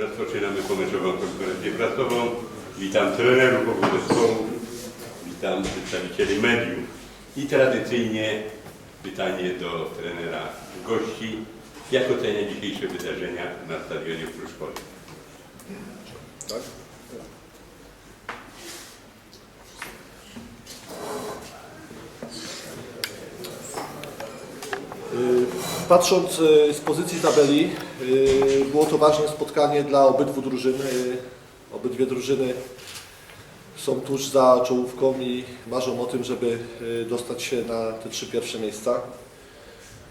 Rozpoczynamy pomyczową konferencję prasową. Witam trenerów obu zespołów, witam przedstawicieli mediów i tradycyjnie pytanie do trenera gości. Jak ocenia dzisiejsze wydarzenia na stadionie w Pruszkowie? Tak? Y, Patrząc y, z pozycji tabeli, było to ważne spotkanie dla obydwu drużyn. Y, Obydwie drużyny są tuż za czołówką i marzą o tym, żeby y, dostać się na te trzy pierwsze miejsca.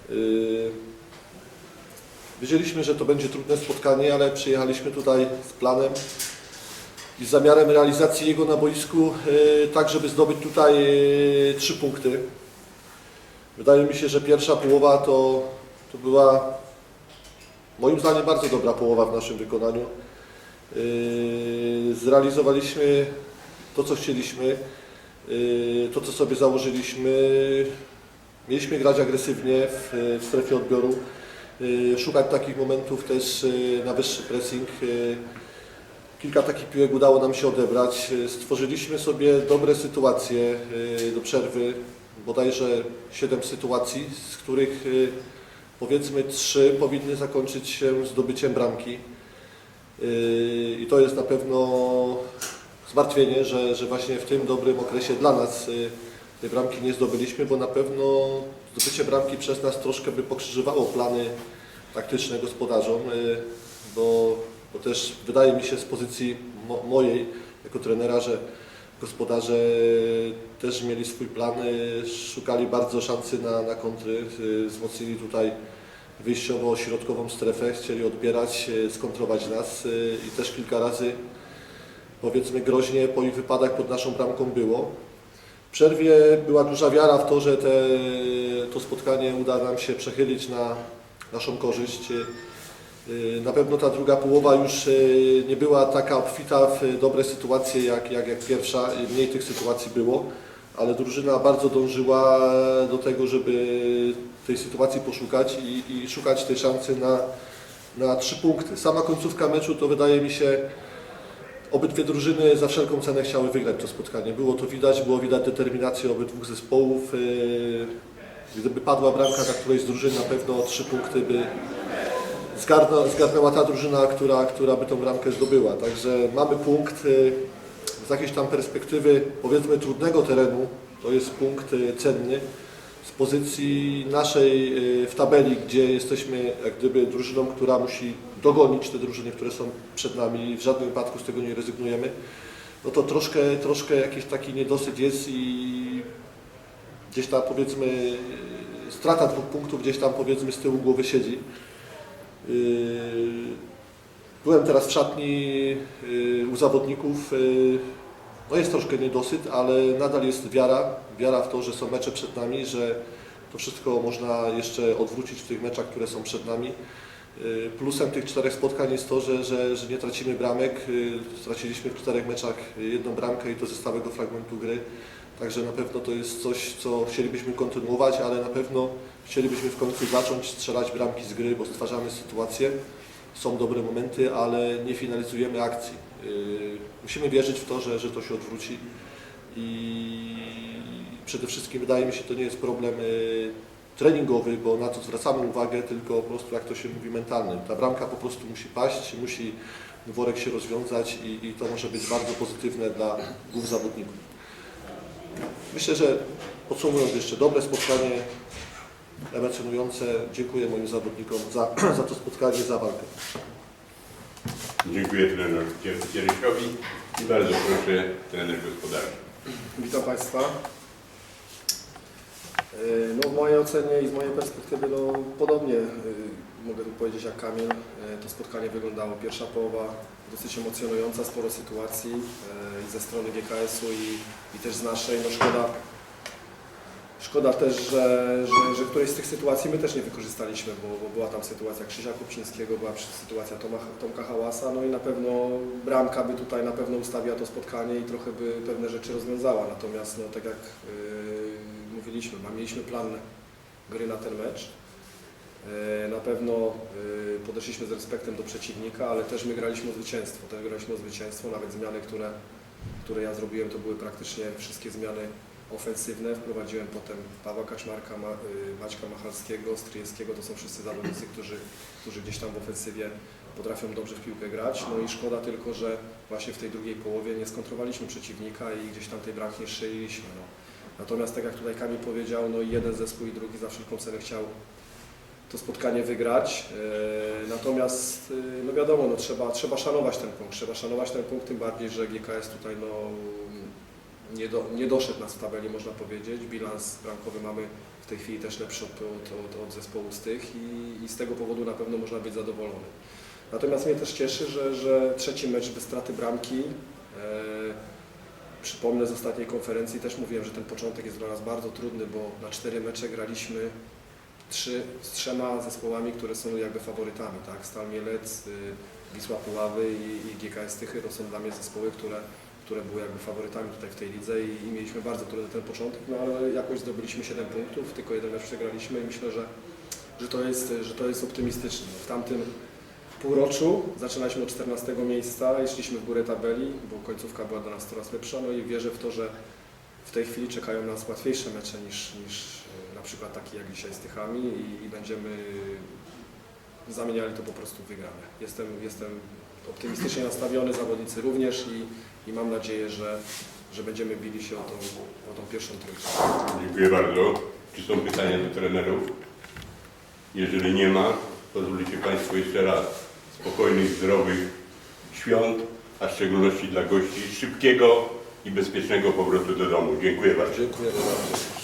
Y, Wiedzieliśmy, że to będzie trudne spotkanie, ale przyjechaliśmy tutaj z planem i z zamiarem realizacji jego na boisku, y, tak żeby zdobyć tutaj y, trzy punkty. Wydaje mi się, że pierwsza połowa to, to była moim zdaniem bardzo dobra połowa w naszym wykonaniu. Y, Zrealizowaliśmy to, co chcieliśmy, y, to, co sobie założyliśmy. Mieliśmy grać agresywnie w, strefie odbioru, y, szukać takich momentów też na wyższy pressing. Kilka takich piłek udało nam się odebrać. Stworzyliśmy sobie dobre sytuacje do przerwy, bodajże 7 sytuacji, z których powiedzmy 3 powinny zakończyć się zdobyciem bramki. Y, I to jest na pewno zmartwienie, że, że właśnie w tym dobrym okresie dla nas y, tej bramki nie zdobyliśmy, bo na pewno zdobycie bramki przez nas troszkę by pokrzyżowało plany taktyczne gospodarzom, y, bo, bo też wydaje mi się z pozycji mo mojej jako trenera, że gospodarze też mieli swój plan, y, szukali bardzo szansy na, na kontry, y, wzmocnili tutaj wyjściowo środkową strefę, chcieli odbierać, y, skontrować nas i też kilka razy powiedzmy groźnie po ich wypadach pod naszą bramką było. W przerwie była duża wiara w to, że te, to spotkanie uda nam się przechylić na naszą korzyść. Y, Na pewno ta druga połowa już y, nie była taka obfita w dobre sytuacje jak, jak, jak pierwsza, Y, mniej tych sytuacji było, ale drużyna bardzo dążyła do tego, żeby tej sytuacji poszukać i, i szukać tej szansy na, na trzy punkty. Sama końcówka meczu to wydaje mi się Obydwie drużyny za wszelką cenę chciały wygrać to spotkanie. Było to widać, było widać determinację obydwu zespołów. Gdyby padła bramka dla którejś z drużyn, na pewno trzy punkty by zgarnęła, zgarnęła ta drużyna, która, która by tą bramkę zdobyła. Także mamy punkt yy, z jakiejś tam perspektywy, powiedzmy, trudnego terenu. To jest punkt yy, cenny z pozycji naszej yy, w tabeli, gdzie jesteśmy jak gdyby drużyną, która musi dogonić te drużyny, które są przed nami w żadnym wypadku z tego nie rezygnujemy, no to troszkę, troszkę jakiś taki niedosyt jest i gdzieś tam powiedzmy strata dwóch punktów gdzieś tam powiedzmy z tyłu głowy siedzi. Yy, Byłem teraz w szatni yy, u zawodników. yy, No jest troszkę niedosyt, ale nadal jest wiara, wiara w to, że są mecze przed nami, że to wszystko można jeszcze odwrócić w tych meczach, które są przed nami. Plusem tych czterech spotkań jest to, że, że, że nie tracimy bramek. Straciliśmy w czterech meczach jedną bramkę i to ze stałego fragmentu gry. Także na pewno to jest coś, co chcielibyśmy kontynuować, ale na pewno chcielibyśmy w końcu zacząć strzelać bramki z gry, bo stwarzamy sytuacje. Są dobre momenty, ale nie finalizujemy akcji. Y, Musimy wierzyć w to, że, że to się odwróci. I przede wszystkim wydaje mi się, to nie jest problem y, treningowy, bo na to zwracamy uwagę, tylko po prostu jak to się mówi mentalny. Ta bramka po prostu musi paść, musi worek się rozwiązać i, i to może być bardzo pozytywne dla głów zawodników. Myślę, że podsumowując jeszcze dobre spotkanie, emocjonujące. Dziękuję moim zawodnikom za, za to spotkanie, za walkę. Dziękuję trenerowi Cierysiowi i bardzo proszę trener gospodarczy. Witam Państwa. Yy, No, w mojej ocenie i z mojej perspektywy no, podobnie yy, mogę tu powiedzieć jak Kamil. Yy, To spotkanie wyglądało. Pierwsza połowa dosyć emocjonująca, sporo sytuacji i ze strony GKS-u i, i też z naszej. No, szkoda, szkoda też, że, że, że którejś z tych sytuacji my też nie wykorzystaliśmy, bo, bo była tam sytuacja Krzysia Kupczyńskiego, była sytuacja Toma, Tomka Hałasa, no i na pewno bramka by tutaj na pewno ustawiła to spotkanie i trochę by pewne rzeczy rozwiązała. Natomiast no, tak jak yy, mówiliśmy, mieliśmy plan gry na ten mecz. E, Na pewno e, podeszliśmy z respektem do przeciwnika, ale też my graliśmy o zwycięstwo. Też graliśmy o zwycięstwo, nawet zmiany, które, które ja zrobiłem, to były praktycznie wszystkie zmiany ofensywne. Wprowadziłem potem Pawła Kaczmarka, Ma, y, Maćka Machalskiego, Stryjewskiego. To są wszyscy zawodnicy, którzy, którzy gdzieś tam w ofensywie potrafią dobrze w piłkę grać. No i szkoda tylko, że właśnie w tej drugiej połowie nie skontrolowaliśmy przeciwnika i gdzieś tam tej bramki nie strzeliliśmy. No. Natomiast tak jak tutaj Kamil powiedział, no jeden zespół i drugi za wszelką cenę chciał to spotkanie wygrać. E, Natomiast e, no wiadomo, no trzeba, trzeba szanować ten punkt. Trzeba szanować ten punkt, tym bardziej, że GKS tutaj no, nie, do, nie doszedł nas w tabeli, można powiedzieć. Bilans bramkowy mamy w tej chwili też lepszy od, od, od, od zespołu z tych i, i z tego powodu na pewno można być zadowolony. Natomiast mnie też cieszy, że, że trzeci mecz bez straty bramki. E, przypomnę z ostatniej konferencji, też mówiłem, że ten początek jest dla nas bardzo trudny, bo na cztery mecze graliśmy trzy, z trzema zespołami, które są jakby faworytami, tak? Stal Mielec, y, Wisła Puławy i, i GKS Tychy to są dla mnie zespoły, które, które były jakby faworytami tutaj w tej lidze i, i mieliśmy bardzo trudny ten początek, no ale jakoś zdobyliśmy 7 punktów, tylko jeden mecz przegraliśmy i myślę, że, że, to, jest, że to jest optymistyczne. W tamtym półroczu zaczynaliśmy od 14 miejsca szliśmy w górę tabeli, bo końcówka była dla nas coraz lepsza, no i wierzę w to, że w tej chwili czekają nas łatwiejsze mecze niż, niż e, na przykład taki jak dzisiaj z Tychami i, i będziemy zamieniali to po prostu w wygrane. Jestem, jestem optymistycznie nastawiony, zawodnicy również i, i mam nadzieję, że, że będziemy bili się o tą, o tą pierwszą trójkę. Dziękuję bardzo. Czy są pytania do trenerów? Jeżeli nie ma, pozwolicie Państwo jeszcze raz spokojnych, zdrowych świąt, a w szczególności dla gości szybkiego i bezpiecznego powrotu do domu. Dziękuję bardzo. Dziękuję bardzo.